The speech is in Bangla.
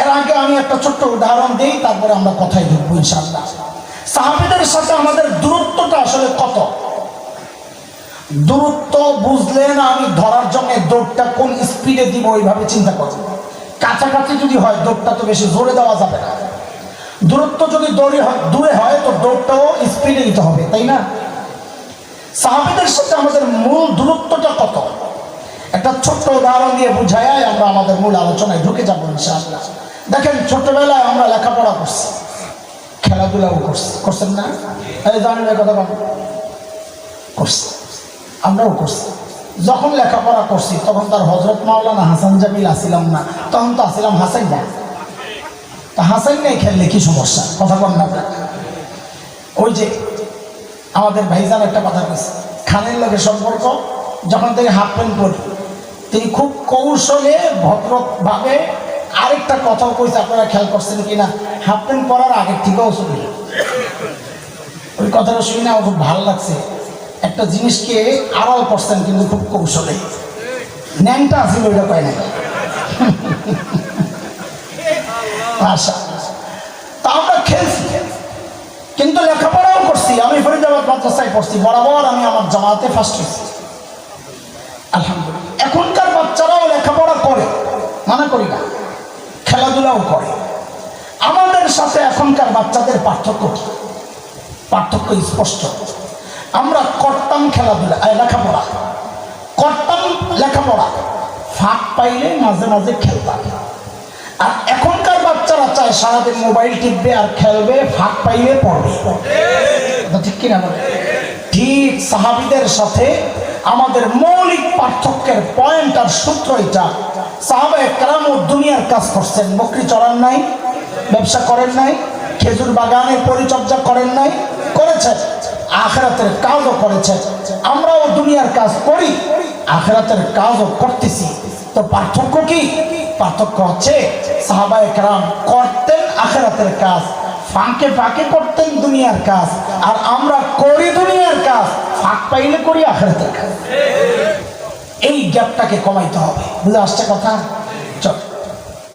এর আগে আমি একটা ছোট্ট উদাহরণ দিই, তারপরে আমরা কথায় ঢুকবো ইনশাআল্লাহ। সাহাবিদের সাথে আমাদের দূরত্বটা আসলে কত? দূরত্ব বুঝলে না আমি ধরার জন্য দৌড়টা কোন স্পিডে দিব ওইভাবে চিন্তা করব কাছাকাছি যদি হয়, দৌড়টা তো বেশি জোরে দেওয়া যাবে না। দূরত্ব যদি দৌড়ে হয়, দূরে হয়, তো দৌড়টাও স্পিডে দিতে হবে, তাই না? সাহাবিদের সাথে আমাদের মূল দূরত্বটা কত? একটা ছোট্ট উদাহরণ দিয়ে বুঝায় আমরা আমাদের মূল আলোচনায় ঢুকে যাব দেখেন, ছোটবেলায় আমরা লেখাপড়া করছি, খেলাধুলাও করছি। করছেন না? এই জানেন কথা করছি। আমরাও করছি। যখন লেখাপড়া করছি, তখন তার হজরত মাওলানা হাসান জামিল আসিলাম না। তখন তো আসিলাম হাসান না তা হাসান নেই খেললে কি সমস্যা? কথা বল না ওই যে আমাদের ভাইজান একটা কথা কইছে খানের লোকের সম্পর্ক, যখন থেকে হাফ প্যান্ট পরি তিনি খুব কৌশলে, ভদ্রভাবে আরেকটা কথাও কইছে, আপনারা খেয়াল করছেন কিনা? হাফ প্যান্ট পরার আগের থেকেও শুনি ওই কথাটা শুনে আমার খুব ভালো লাগছে। একটা জিনিসকে আড়াল করছেন কিন্তু খুব কৌশলে। ন্যাংটা আছিল ওইটা পায় না তা আমরা খেলছি। কিন্তু লেখাপড়াও করছি। আমি ফরিদাবাদ মাদ্রাসায় পড়ছি। বরাবর আমি আমার জামাতে ফার্স্ট হয়েছি। মানা করি না, খেলাধুলাও করে। আমাদের সাথে এখনকার বাচ্চাদের পার্থক্য কি? পার্থক্য স্পষ্ট। আমরা করতাম খেলাধুলা লেখাপড়া। করতাম লেখাপড়া, ফাঁক পাইলে মাঝে মাঝে খেলতাম। আর এখনকার বাচ্চারা চায় সারাদিন মোবাইল টিপবে আর খেলবে, ফাঁক পাইলে পড়বে। ঠিক কিনা ঠিক সাহাবিদের সাথে আমাদের মৌলিক পার্থক্যের পয়েন্ট আর সূত্র এটা। সাহাবা একরাম ও দুনিয়ার কাজ করছেন, বকরি চড়ান নাই, ব্যবসা করেন নাই, খেজুর বাগানের পরিচর্যা করেন নাই, করেছেন, আখেরাতের কাজও করেছেন। আমরাও দুনিয়ার কাজ করি, আখেরাতের কাজও করতেছি। তো পার্থক্য কি? পার্থক্য হচ্ছে সাহাবা একরাম করতেন আখেরাতের কাজ, ফাঁকে ফাঁকে করতেন দুনিয়ার কাজ। আর আমরা করি দুনিয়ার কাজ ফাঁক পাইলে করি আখেরাতের এই গ্যাপটাকে কমাইতে হবে। বুঝে আসছে কথা?